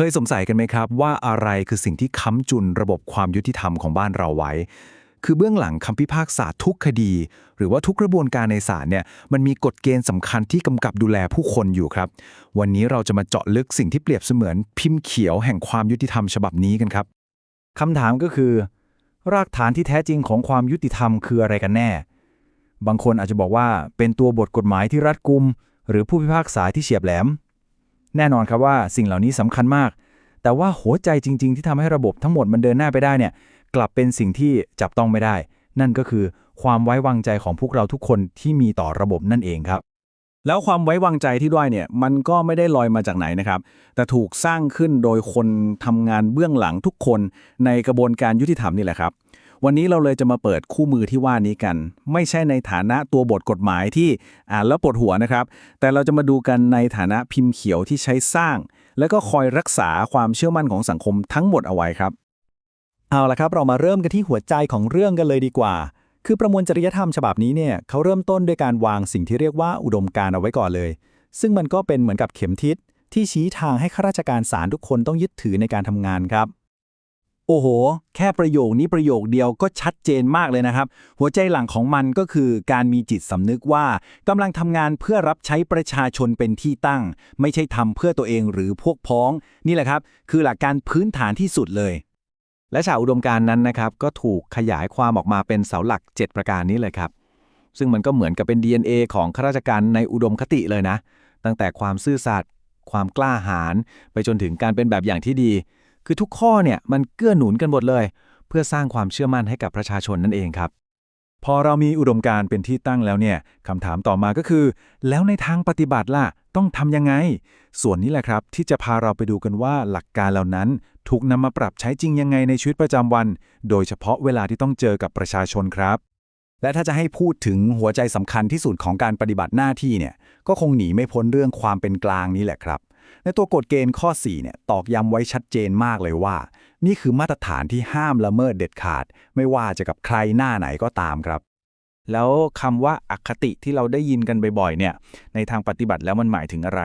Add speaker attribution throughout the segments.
Speaker 1: เคยสงสัยกันไหมครับ ว่าอะไรคือสิ่งที่ค้ำจุนระบบความยุติธรรมของบ้านเราไว้ คือเบื้องหลังคำพิพากษาทุกคดี หรือว่าทุกกระบวนการในศาลเนี่ยมันมีกฎเกณฑ์สำคัญที่กำกับดูแลผู้คนอยู่ครับ วันนี้เราจะมาเจาะลึกสิ่งที่เปรียบเสมือนพิมพ์เขียวแห่งความยุติธรรมฉบับนี้กันครับ
Speaker 2: คำถามก็คือ รากฐานที่แท้จริงของความยุติธรรมคืออะไรกันแน่ บางคนอาจจะบอกว่าเป็นตัวบทกฎหมายที่รัดกุม หรือผู้พิพากษาที่เฉียบแหลม แน่นอนครับว่าสิ่งเหล่านี้สำคัญมาก แต่ว่าหัวใจจริง ๆ ที่ทำให้ระบบทั้งหมดมันเดินหน้าไปได้เนี่ยกลับเป็นสิ่งที่จับต้องไม่ได้ นั่นก็คือความไว้วางใจของพวกเราทุกคนที่มีต่อระบบนั่นเองครับ
Speaker 3: แล้วความไว้วางใจที่ได้เนี่ยมันก็ไม่ได้ลอยมาจากไหนนะครับ แต่ถูกสร้างขึ้นโดยคนทำงานเบื้องหลังทุกคนในกระบวนการยุติธรรมนี่แหละครับ วันนี้เราเลยจะมาเปิดคู่มือที่ว่านี้กัน ไม่ใช่ในฐานะตัวบทกฎหมายที่อ่านแล้วปวดหัวนะครับ แต่เราจะมาดูกันในฐานะพิมพ์เขียวที่ใช้สร้าง แล้วก็คอยรักษาความเชื่อมั่นของสังคมทั้งหมดเอาไว้ครับ
Speaker 2: เอาละครับ เรามาเริ่มกันที่หัวใจของเรื่องกันเลยดีกว่า คือประมวลจริยธรรมฉบับนี้เนี่ยเขาเริ่มต้นด้วยการวางสิ่งที่เรียกว่าอุดมการณ์เอาไว้ก่อนเลย ซึ่งมันก็เป็นเหมือนกับเข็มทิศที่ชี้ทางให้ข้าราชการศาลทุกคนต้องยึดถือในการทำงานครับ โอ้โห แค่ประโยคนี้ประโยคเดียวก็ชัดเจนมากเลยนะครับ หัวใจหลังของมันก็คือการมีจิตสำนึกว่ากำลังทำงานเพื่อรับใช้ประชาชนเป็นที่ตั้ง ไม่ใช่ทำเพื่อตัวเองหรือพวกพ้อง นี่แหละครับ คือหลักการพื้นฐานที่สุดเลย
Speaker 1: และฉากอุดมการนั้นนะครับ ก็ถูกขยายความออกมาเป็นเสาหลัก 7 ประการนี้เลยครับ ซึ่งมันก็เหมือนกับเป็น DNA ของข้าราชการในอุดมคติเลยนะ ตั้งแต่ความซื่อสัตย์ความกล้าหาญไปจนถึงการเป็นแบบอย่างที่ดี คือทุกข้อเนี่ยมันเกื้อหนุนกันหมดเลย เพื่อสร้างความเชื่อมั่นให้กับประชาชนนั่นเองครับ
Speaker 2: พอเรามีอุดมการณ์เป็นที่ตั้งแล้วเนี่ยคำถามต่อมาก็คือ แล้วในทางปฏิบัติล่ะ ต้องทำยังไง ส่วนนี้แหละครับ ที่จะพาเราไปดูกันว่าหลักการเหล่านั้น ถูกนำมาปรับใช้จริงยังไงในชีวิตประจำวัน โดยเฉพาะเวลาที่ต้องเจอกับประชาชนครับ และถ้าจะให้พูดถึงหัวใจสำคัญที่สุดของการปฏิบัติหน้าที่เนี่ยก็คงหนีไม่พ้นเรื่องความเป็นกลางนี้แหละครับ ในตัวกฎเกณฑ์ข้อ4เนี่ยตอกย้ำไว้ชัดเจนมากเลยว่า นี่คือมาตรฐานที่ห้ามละเมิดเด็ดขาด ไม่ว่าจะกับใครหน้าไหนก็ตามครับ
Speaker 3: แล้วคำว่าอคติที่เราได้ยินกันบ่อยๆเนี่ยในทางปฏิบัติแล้วมันหมายถึงอะไร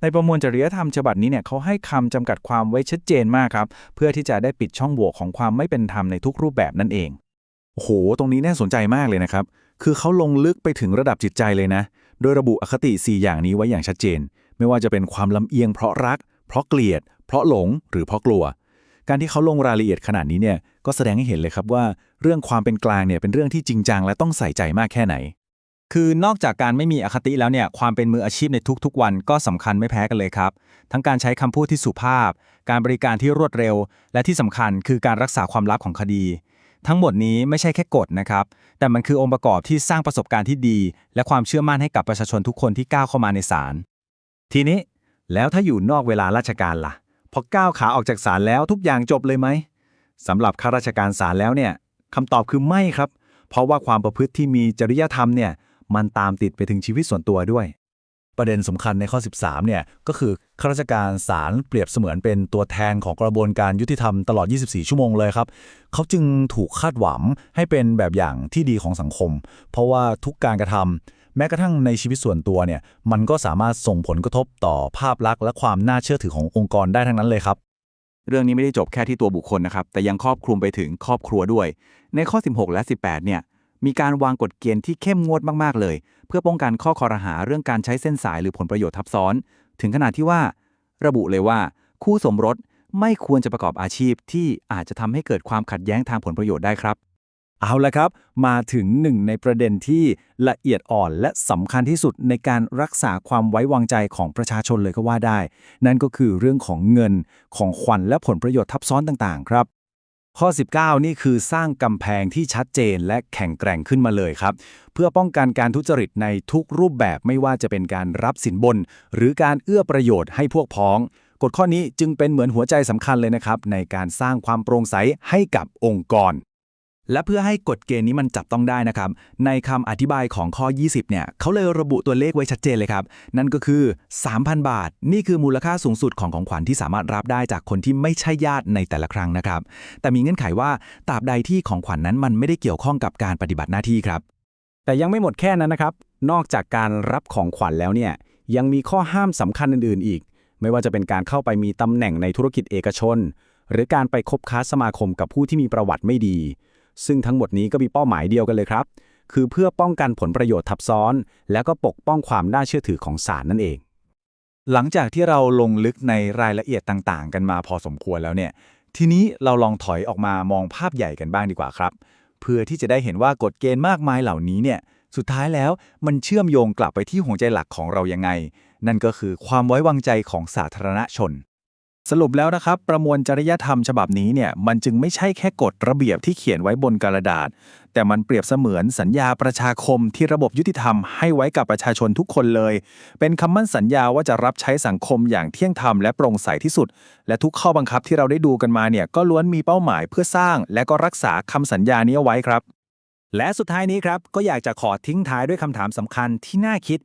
Speaker 3: ในประมวลจริยธรรมฉบับนี้เนี่ยเขาให้คำจำกัดความไว้ชัดเจนมากครับ เพื่อที่จะได้ปิดช่องโหว่ของความไม่เป็นธรรมในทุกรูปแบบนั่นเอง
Speaker 1: โอ้โห ตรงนี้น่าสนใจมากเลยนะครับ คือเขาลงลึกไปถึงระดับจิตใจเลยนะ โดยระบุอคติ 4 อย่างนี้ไว้อย่างชัดเจน ไม่ว่าจะเป็นความลำเอียงเพราะรัก เพราะเกลียด เพราะหลงหรือเพราะกลัว การที่เขาลงรายละเอียดขนาดนี้เนี่ยก็แสดงให้เห็นเลยครับว่า เรื่องความเป็นกลางเนี่ยเป็นเรื่องที่จริงจังและต้องใส่ใจมากแค่ไหน
Speaker 2: คือนอกจากการไม่มีอคติแล้วเนี่ยความเป็นมืออาชีพในทุกๆ วันก็สำคัญไม่แพ้กันเลยครับ ทั้งการใช้คำพูดที่สุภาพ การบริการที่รวดเร็ว และที่สำคัญคือการรักษาความลับของคดี ทั้งหมดนี้ไม่ใช่แค่กฎนะครับ แต่มันคือองค์ประกอบที่สร้างประสบการณ์ที่ดี และความเชื่อมั่นให้กับประชาชนทุกคนที่ก้าวเข้ามาในศาล
Speaker 1: ทีนี้แล้วถ้าอยู่นอกเวลาราชการล่ะ พอก้าวขาออกจากศาลแล้วทุกอย่างจบเลยไหมสำหรับข้าราชการศาลแล้วเนี่ยคำตอบคือไม่ครับ เพราะว่าความประพฤติที่มีจริยธรรมเนี่ยมันตามติดไปถึงชีวิตส่วนตัวด้วย
Speaker 2: ประเด็นสำคัญในข้อ 13 เนี่ยก็คือข้าราชการศาลเปรียบเสมือนเป็นตัวแทนของกระบวนการยุติธรรมตลอด 24 ชั่วโมงเลยครับ เขาจึงถูกคาดหวังให้เป็นแบบอย่างที่ดีของสังคม เพราะว่าทุกการกระทำ แม้กระทั่งในชีวิตส่วนตัวเนี่ย มันก็สามารถส่งผลกระทบต่อภาพลักษณ์และความน่าเชื่อถือขององค์กรได้ทั้งนั้นเลยครับ
Speaker 3: เรื่องนี้ไม่ได้จบแค่ที่ตัวบุคคลนะครับ แต่ยังครอบคลุมไปถึงครอบครัวด้วย ในข้อ 16 และ 18 เนี่ย มีการวางกฎเกณฑ์ที่เข้มงวดมากๆเลย เพื่อป้องกันข้อคอรหาเรื่องการใช้เส้นสายหรือผลประโยชน์ทับซ้อน ถึงขนาดที่ว่า ระบุเลยว่า คู่สมรสไม่ควรจะประกอบอาชีพที่อาจจะทำให้เกิดความขัดแย้งทางผลประโยชน์ได้ครับ
Speaker 2: เอาละครับ มาถึงหนึ่งในประเด็นที่ละเอียดอ่อนและสำคัญที่สุดในการรักษาความไว้วางใจของประชาชนเลยก็ว่าได้ นั่นก็คือเรื่องของเงินของขวัญและผลประโยชน์ทับซ้อนต่างๆ ครับ ข้อ 19 นี่คือสร้างกำแพงที่ชัดเจนและแข็งแกร่งขึ้นมาเลยครับ เพื่อป้องกันการทุจริตในทุกรูปแบบไม่ว่าจะเป็นการรับสินบน หรือการเอื้อประโยชน์ให้พวกพ้องกฎข้อนี้จึงเป็นเหมือนหัวใจสำคัญเลยนะครับ ในการสร้างความโปร่งใสให้กับองค์กร และเพื่อให้กฎเกณฑ์นี้มันจับต้องได้นะครับ ในคำอธิบายของข้อ 20 เนี่ยเขาเลยระบุตัวเลขไว้ชัดเจนเลยครับ นั่นก็คือ 3,000 บาท นี่คือมูลค่าสูงสุดของของขวัญที่สามารถรับได้จากคนที่ไม่ใช่ญาติในแต่ละครั้งนะครับ แต่มีเงื่อนไขว่าตราบใดที่ของขวัญนนั้นมันไม่ได้เกี่ยวข้องกับการปฏิบัติหน้าที่ครับ
Speaker 3: แต่ยังไม่หมดแค่นั้นนะครับ นอกจากการรับของขวัญแล้วเนี่ยยังมีข้อห้ามสำคัญอื่น ๆ อีก ไม่ว่าจะเป็นการเข้าไปมีตำแหน่งในธุรกิจเอกชน หรือการไปคบค้าสมาคมกับผู้ที่มีประวัติไม่ดี ซึ่งทั้งหมดนี้ก็มีเป้าหมายเดียวกันเลยครับ คือเพื่อป้องกันผลประโยชน์ทับซ้อน และก็ปกป้องความน่าเชื่อถือของศาลนั่นเอง
Speaker 2: หลังจากที่เราลงลึกในรายละเอียดต่างๆ กันมาพอสมควรแล้วเนี่ย ทีนี้เราลองถอยออกมามองภาพใหญ่กันบ้างดีกว่าครับ เพื่อที่จะได้เห็นว่ากฎเกณฑ์มากมายเหล่านี้เนี่ย สุดท้ายแล้วมันเชื่อมโยงกลับไปที่หัวใจหลักของเรายังไง นั่นก็คือความไว้วางใจของสาธารณชน
Speaker 3: สรุปแล้วนะครับ ประมวลจริยธรรมฉบับนี้เนี่ยมันจึงไม่ใช่แค่กฎระเบียบที่เขียนไว้บนกระดาษ แต่มันเปรียบเสมือนสัญญาประชาคมที่ระบบยุติธรรมให้ไว้กับประชาชนทุกคนเลย เป็นคำมั่นสัญญาว่าจะรับใช้สังคมอย่างเที่ยงธรรมและโปร่งใสที่สุด และทุกข้อบังคับที่เราได้ดูกันมาเนี่ยก็ล้วนมีเป้าหมายเพื่อสร้าง และก็รักษาคำสัญญานี้เอาไว้ครับ และสุดท้ายนี้ครับก็อยากจะขอทิ้งท้ายด้วยคำถามสำคัญที่น่าคิด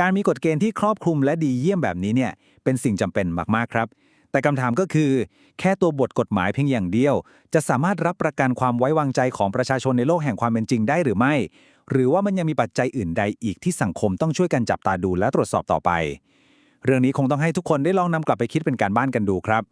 Speaker 3: การมีกฎเกณฑ์ที่ครอบคลุมและดีเยี่ยมแบบนี้เนี่ยเป็นสิ่งจำเป็นมากๆครับ แต่คำถามก็คือ แค่ตัวบทกฎหมายเพียงอย่างเดียว จะสามารถรับประกันความไว้วางใจของประชาชนในโลกแห่งความเป็นจริงได้หรือไม่ หรือว่ามันยังมีปัจจัยอื่นใดอีกที่สังคมต้องช่วยกันจับตาดูและตรวจสอบต่อไป เรื่องนี้คงต้องให้ทุกคนได้ลองนำกลับไปคิดเป็นการบ้านกันดูครับ